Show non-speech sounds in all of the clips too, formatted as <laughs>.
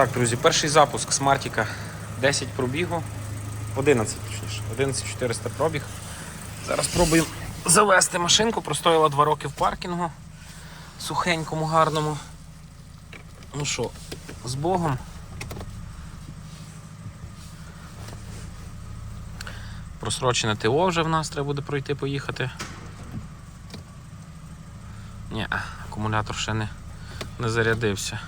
Так, друзі, перший запуск смартіка 10 пробігу. 11, точніше. 11400 пробіг. Зараз пробуємо завести машинку. Простояла 2 роки в паркінгу. Сухенькому, гарному. Ну що, з Богом. Просрочене ТО вже в нас треба буде пройти, поїхати. Ні, акумулятор ще не, не зарядився.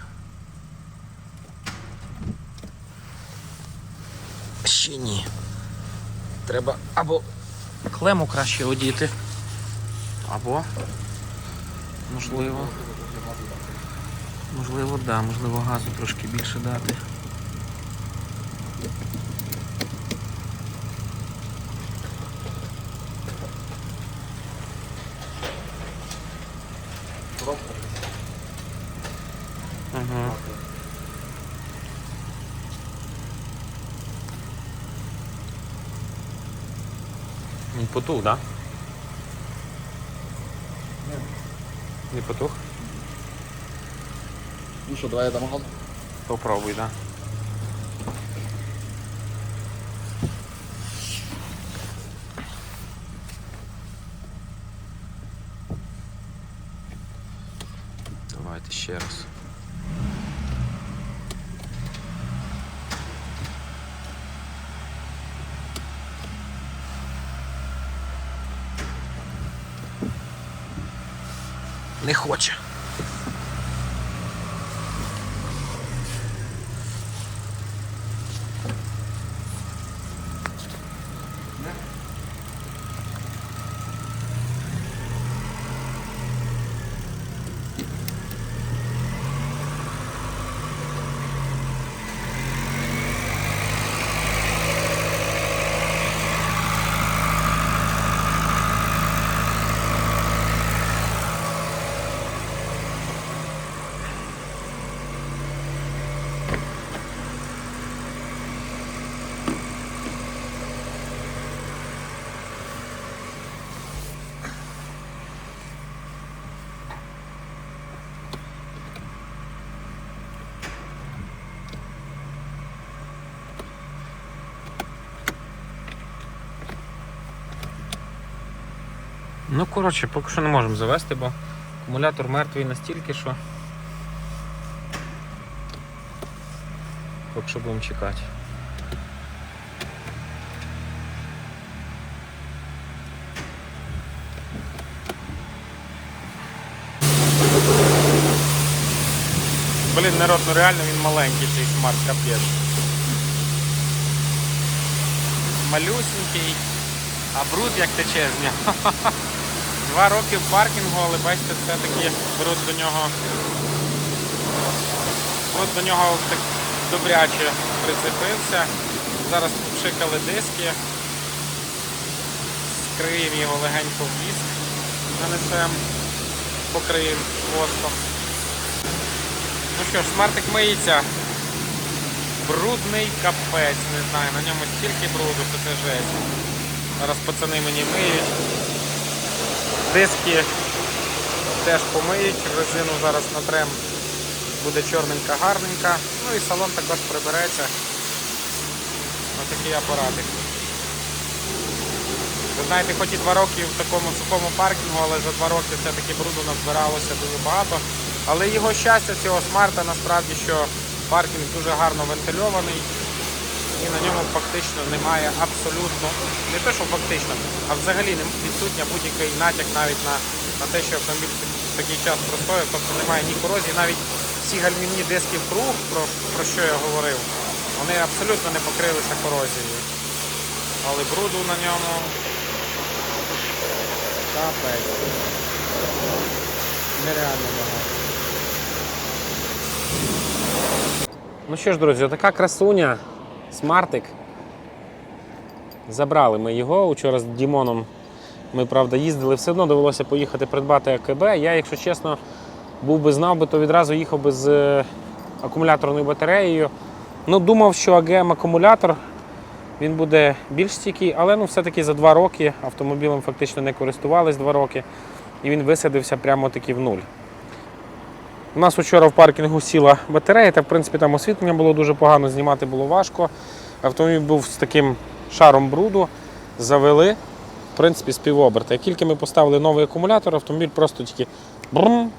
Ще ні. Треба або клему краще одіти, або можливо. Можливо, да, можливо, газу трошки більше дати. Угу. Він потух, да? Да? Не потух? Ну що, давай я дам газ. Попробуй, да. Давайте ще раз. Не хоче. Ну, коротше, поки що не можемо завести, бо акумулятор мертвий настільки, що. Поки що будемо чекати. Блін, народ, ну реально він маленький цей смарт капець. Малюсенький, а бруд як тече з нього. <laughs> Два роки в паркінгу, але бачите, все-таки бруд до нього. Бруд до нього так добряче прицепився. Зараз попшикали диски. Скриємо його легенько в віск, нанесемо, покриємо воском. Ну що ж, смартик миється. Брудний капець, не знаю, на ньому стільки бруду, що це жесть. Зараз пацани мені миють. Диски теж помиють, резину зараз натрем, буде чорненька, гарненька. Ну і салон також прибереться. Ось такий апаратик. Ви знаєте, хоч і два роки в такому сухому паркінгу, але за два роки все-таки бруду назбиралося дуже багато. Але його щастя цього смарта насправді, що паркінг дуже гарно вентильований і на ньому фактично немає абсолютно, не те, що фактично, а взагалі не- відсутня будь-який натяк навіть на, на те, що автомобіль в такий час простоїв, тобто немає ні корозії, навіть всі гальмівні диски в круг, про, про що я говорив, вони абсолютно не покрилися корозією. Але бруду на ньому капець. Нереально багато. Ну що ж, друзі, така красуня, смартик. Забрали ми його. Учора з Дімоном ми, правда, їздили, все одно довелося поїхати придбати АКБ. Я, якщо чесно, був би знав би, то відразу їхав би з е, акумуляторною батареєю. Ну, думав, що АГМ акумулятор він буде більш стійкий, але ну, все-таки за два роки автомобілем фактично не користувались два роки, і він висадився прямо таки в нуль. У нас вчора в паркінгу сіла батарея, та в принципі там освітлення було дуже погано, знімати було важко. Автомобіль був з таким шаром бруду, завели, в принципі, з. Як тільки ми поставили новий акумулятор, автомобіль просто тільки брум,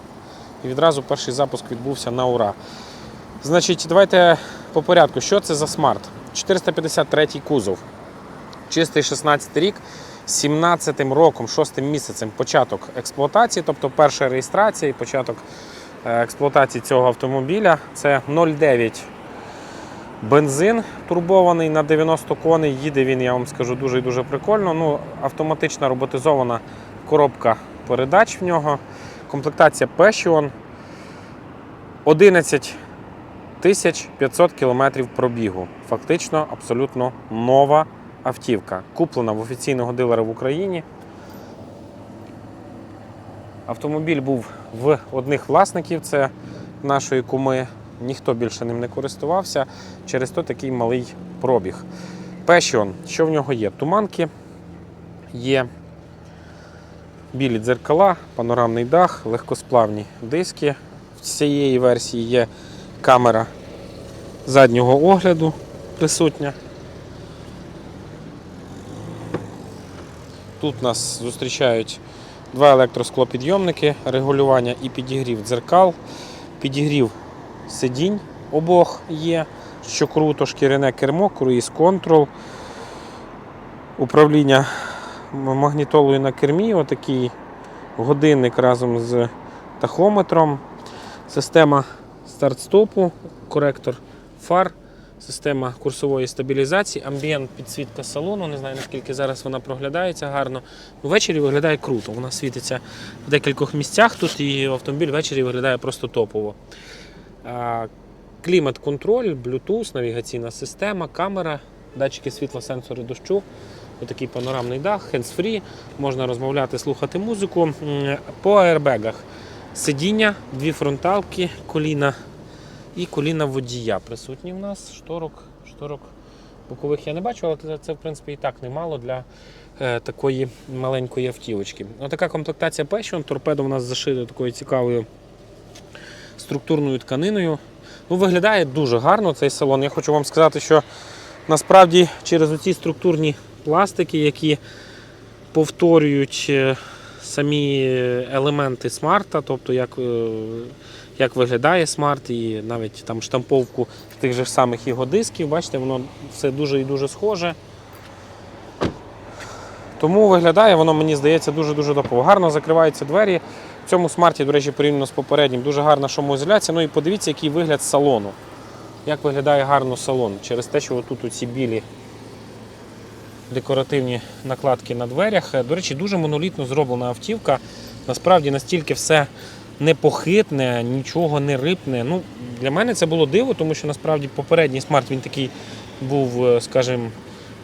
і відразу перший запуск відбувся на ура. Значить, давайте по порядку. Що це за смарт? 453 кузов. Чистий 16 рік, 17 роком, 6 місяцем початок експлуатації, тобто перша реєстрація і початок експлуатації цього автомобіля. Це 0,9 бензин турбований на 90 коней. Їде він, я вам скажу, дуже і дуже прикольно. Ну, автоматична роботизована коробка передач в нього. Комплектація Passion. 11 тисяч 500 кілометрів пробігу. Фактично абсолютно нова автівка. Куплена в офіційного дилера в Україні. Автомобіль був в одних власників, це нашої куми. Ніхто більше ним не користувався, через то такий малий пробіг. Passion, що в нього є? Туманки, є білі дзеркала, панорамний дах, легкосплавні диски. В цієї версії є камера заднього огляду присутня. Тут нас зустрічають два електросклопідйомники, регулювання і підігрів дзеркал, підігрів сидінь обох є, що круто, шкіряне кермо, круїз контрол, управління магнітолою на кермі, отакий годинник разом з тахометром, система старт-стопу, коректор фар, система курсової стабілізації, амбієнт підсвітка салону. Не знаю наскільки зараз вона проглядається гарно. Ввечері виглядає круто. Вона світиться в декількох місцях тут і автомобіль ввечері виглядає просто топово. Клімат-контроль, Bluetooth, навігаційна система, камера, датчики світла, сенсори дощу. Отакий панорамний дах, hands-free, можна розмовляти, слухати музику. По аербегах сидіння, дві фронталки, коліна і коліна водія присутні в нас. Шторок, шторок бокових я не бачу, але це, в принципі і так немало для е, такої маленької автівочки. Отака комплектація Passion. Торпедо у нас зашита такою цікавою структурною тканиною. Ну, виглядає дуже гарно цей салон. Я хочу вам сказати, що насправді через оці структурні пластики, які повторюють е, самі елементи смарта, тобто як, е, як виглядає смарт, і навіть там штамповку тих же самих його дисків, бачите, воно все дуже і дуже схоже. Тому виглядає воно, мені здається, дуже-дуже топово. Гарно закриваються двері. В цьому смарті, до речі, порівняно з попереднім, дуже гарна шумоізоляція. Ну і подивіться, який вигляд салону. Як виглядає гарно салон. Через те, що тут ці білі декоративні накладки на дверях. Е, До речі, дуже монолітно зроблена автівка. Насправді настільки все непохитне, нічого не рипне. Ну, для мене це було диво, тому що насправді попередній смарт він такий був, е, скажімо,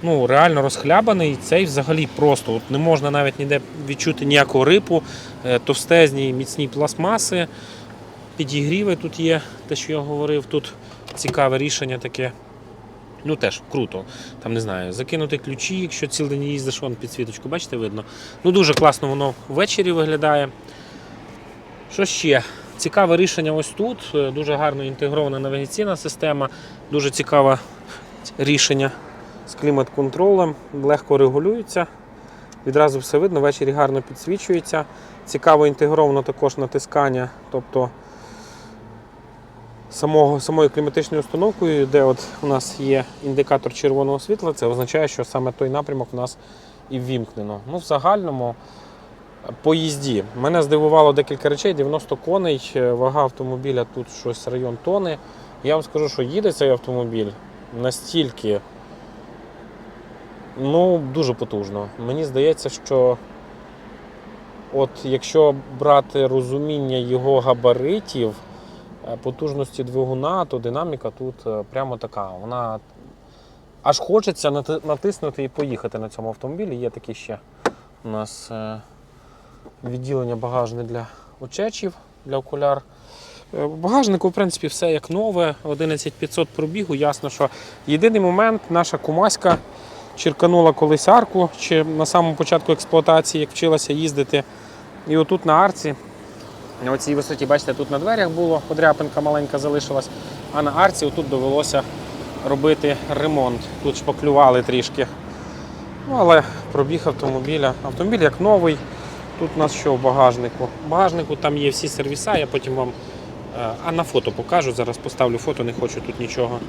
ну, реально розхлябаний. Цей взагалі просто От не можна навіть ніде відчути ніякого рипу, Е, товстезні міцні пластмаси, підігріви тут є, те, що я говорив. Тут цікаве рішення таке. Ну теж круто. Там не знаю, закинути ключі, якщо цілий день їздиш, вон підсвіточку, бачите, видно. Ну дуже класно воно ввечері виглядає. Що ще? Цікаве рішення ось тут. Е, Дуже гарно інтегрована навігаційна система, дуже цікаве рішення з клімат-контролем, легко регулюється. Відразу все видно, ввечері гарно підсвічується. Цікаво інтегровано також натискання, тобто самого, самою кліматичною установкою, де от у нас є індикатор червоного світла, це означає, що саме той напрямок у нас і ввімкнено. Ну, в загальному по їзді. Мене здивувало декілька речей: 90 коней, е, вага автомобіля тут щось район тони. Я вам скажу, що їде цей автомобіль настільки ну, дуже потужно. Мені здається, що от якщо брати розуміння його габаритів, е, потужності двигуна, то динаміка тут е, прямо така. Вона аж хочеться натиснути і поїхати на цьому автомобілі. Є такі ще у нас відділення багажне для очечів, для окуляр. Е, багажнику, в принципі, все як нове, 11500 пробігу. Ясно, що єдиний момент наша кумаська черканула колись арку чи на самому початку експлуатації, як вчилася їздити. І отут на арці На цій висоті, бачите, тут на дверях було, подряпинка маленька залишилась, а на арці тут довелося робити ремонт. Тут шпаклювали трішки. Ну, але пробіг автомобіля. Автомобіль як новий. Тут у нас що в багажнику? В багажнику там є всі сервіса, я потім вам е, а на фото покажу. Зараз поставлю фото, не хочу тут нічого.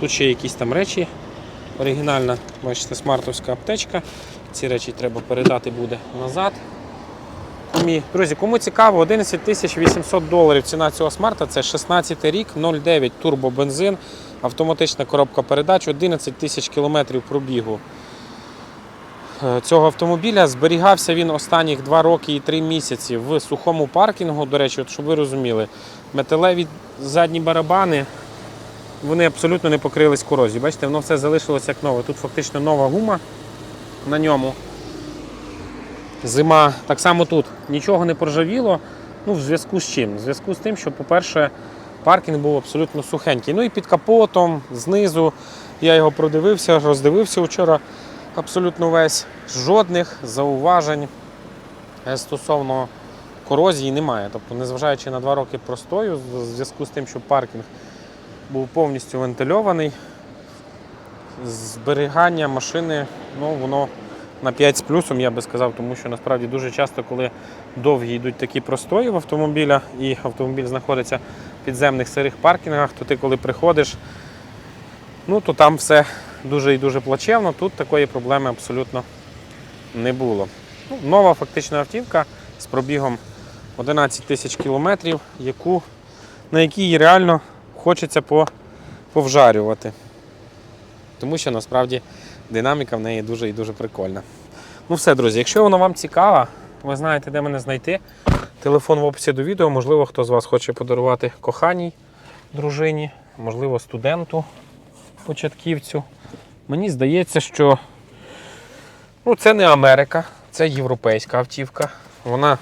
Тут ще якісь там речі. Оригінальна, бачите, смартовська аптечка. Ці речі треба передати буде назад. Друзі, кому цікаво, 11 тисяч 800 доларів ціна цього смарта. Це 16 рік, 0,9 турбобензин, автоматична коробка передач, 11 тисяч кілометрів пробігу. Е, Цього автомобіля зберігався він останніх 2 роки і 3 місяці в сухому паркінгу. До речі, от щоб ви розуміли, металеві задні барабани вони абсолютно не покрились корозією. Бачите, воно все залишилося як нове. Тут фактично нова гума на ньому. Зима, так само тут нічого не проржавіло. Ну, в зв'язку з чим? В зв'язку з тим, що, по-перше, паркінг був абсолютно сухенький. Ну і під капотом, знизу. Я його продивився, роздивився вчора абсолютно весь. Жодних зауважень е, стосовно корозії немає. Тобто, незважаючи на два роки простою, в зв'язку з тим, що паркінг був повністю вентильований, зберігання машини, ну, воно на 5 з плюсом, я би сказав, тому що насправді дуже часто, коли довгі йдуть такі простої в автомобіля, і автомобіль знаходиться в підземних сирих паркінгах, то ти коли приходиш, ну то там все дуже і дуже плачевно. Тут такої проблеми абсолютно не було. Ну, нова фактично автівка з пробігом 11 тисяч кілометрів, яку, на якій реально хочеться по, повжарювати. Тому що насправді динаміка в неї дуже і дуже прикольна. Ну все, друзі, якщо воно вам цікаво, ви знаєте, де мене знайти. Телефон в описі до відео. Можливо, хто з вас хоче подарувати коханій дружині, можливо, студенту, початківцю. Мені здається, що ну, це не Америка, це європейська автівка. Вона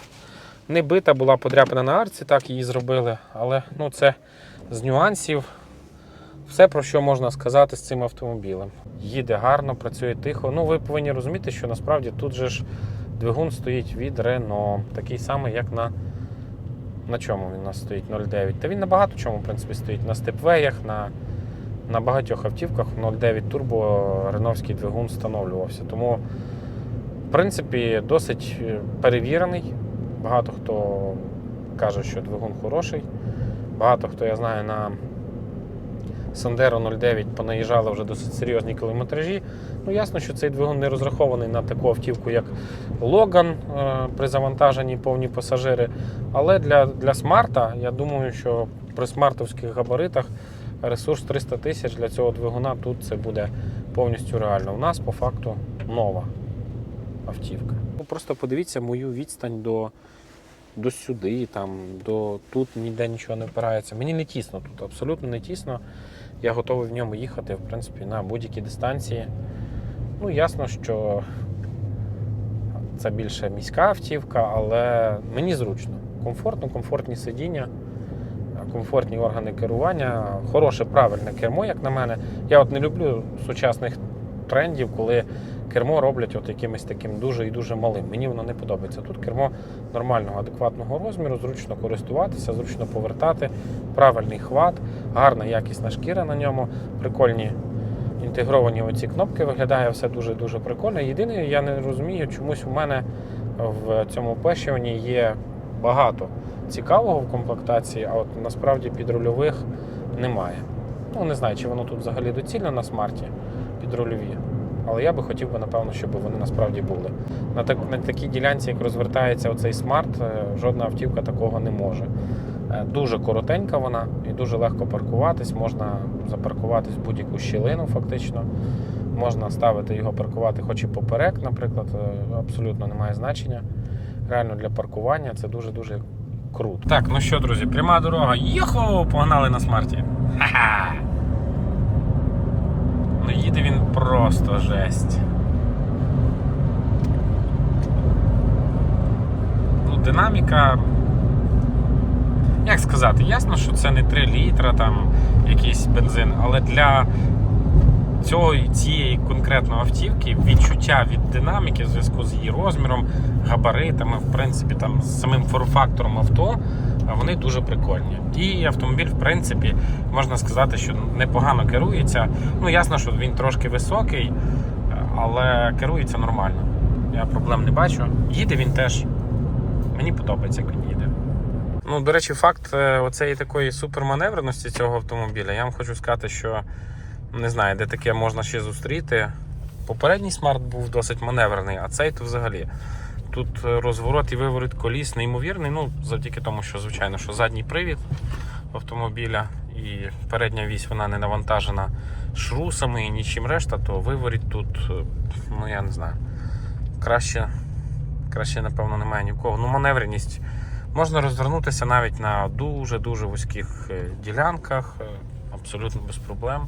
не бита, була подряпана на арці, так її зробили, але ну, це з нюансів. Все, про що можна сказати з цим автомобілем. Їде гарно, працює тихо. Ну, ви повинні розуміти, що насправді тут же ж двигун стоїть від Renault, такий самий, як на. На чому він у нас стоїть 0,9? Та він на багато чому, в принципі, стоїть. На степвеях, на, на багатьох автівках 0,9 турбо реновський двигун встановлювався. Тому, в принципі, досить е, перевірений. Багато хто каже, що двигун хороший. Багато хто я знаю на Сандеро 09 понаїжджали вже досить серйозні кілометражі. Ну, ясно, що цей двигун не розрахований на таку автівку, як Логан е, при завантаженні повні пасажири. Але для, для смарта, я думаю, що при смартовських габаритах ресурс 300 тисяч для цього двигуна тут це буде повністю реально. У нас по факту нова автівка. Ну, Просто подивіться мою відстань до, до сюди, там, до тут ніде нічого не впирається. Мені не тісно тут, абсолютно не тісно. Я готовий в ньому їхати, в принципі, на будь-які дистанції. Ну, ясно, що це більше міська автівка, але мені зручно. Комфортно, комфортні сидіння, комфортні органи керування, хороше, правильне кермо, як на мене. Я от не люблю сучасних трендів, коли кермо роблять от якимось таким дуже і дуже малим. Мені воно не подобається. Тут кермо нормального, адекватного розміру, зручно користуватися, зручно повертати, правильний хват, гарна якісна шкіра на ньому, прикольні інтегровані оці кнопки, виглядає все дуже-дуже прикольно. Єдине, я не розумію, чомусь у мене в цьому опешуванні є багато цікавого в комплектації, а от насправді підрульових немає. Ну, не знаю, чи воно тут взагалі доцільно на смарті підрульові. Але я би хотів би, напевно, щоб вони насправді були. На, так, на такій ділянці, як розвертається оцей смарт, е, жодна автівка такого не може. Е, Дуже коротенька вона і дуже легко паркуватись. Можна запаркуватись в будь-яку щілину, фактично. Можна ставити його паркувати хоч і поперек, наприклад, е, абсолютно немає значення. Реально для паркування це дуже-дуже круто. Так, ну що, друзі, пряма дорога. Йохо! Погнали на смарті. Ха-ха! Ну їде він просто жесть. Ну, динаміка. Як сказати, ясно, що це не 3 літра, там якийсь бензин, але для цього, цієї конкретної автівки відчуття від динаміки в зв'язку з її розміром, габаритами, в принципі, там, з самим форм-фактором авто, вони дуже прикольні. І автомобіль, в принципі, можна сказати, що непогано керується. Ну, ясно, що він трошки високий, але керується нормально. Я проблем не бачу. Їде він теж. Мені подобається, як він їде. Ну, до речі, факт е, оцеї такої суперманевреності цього автомобіля. Я вам хочу сказати, що не знаю, де таке можна ще зустріти. Попередній смарт був досить маневрений, а цей то взагалі. Тут е, розворот і виворот коліс неймовірний. Ну, завдяки тому, що, звичайно, що задній привід автомобіля і передня вісь вона не навантажена шрусами і нічим решта, то виворіт тут, е, ну я не знаю. Краще, краще, напевно, немає ні в кого. Ну, маневреність. Можна розвернутися навіть на дуже-дуже вузьких е, ділянках, абсолютно без проблем.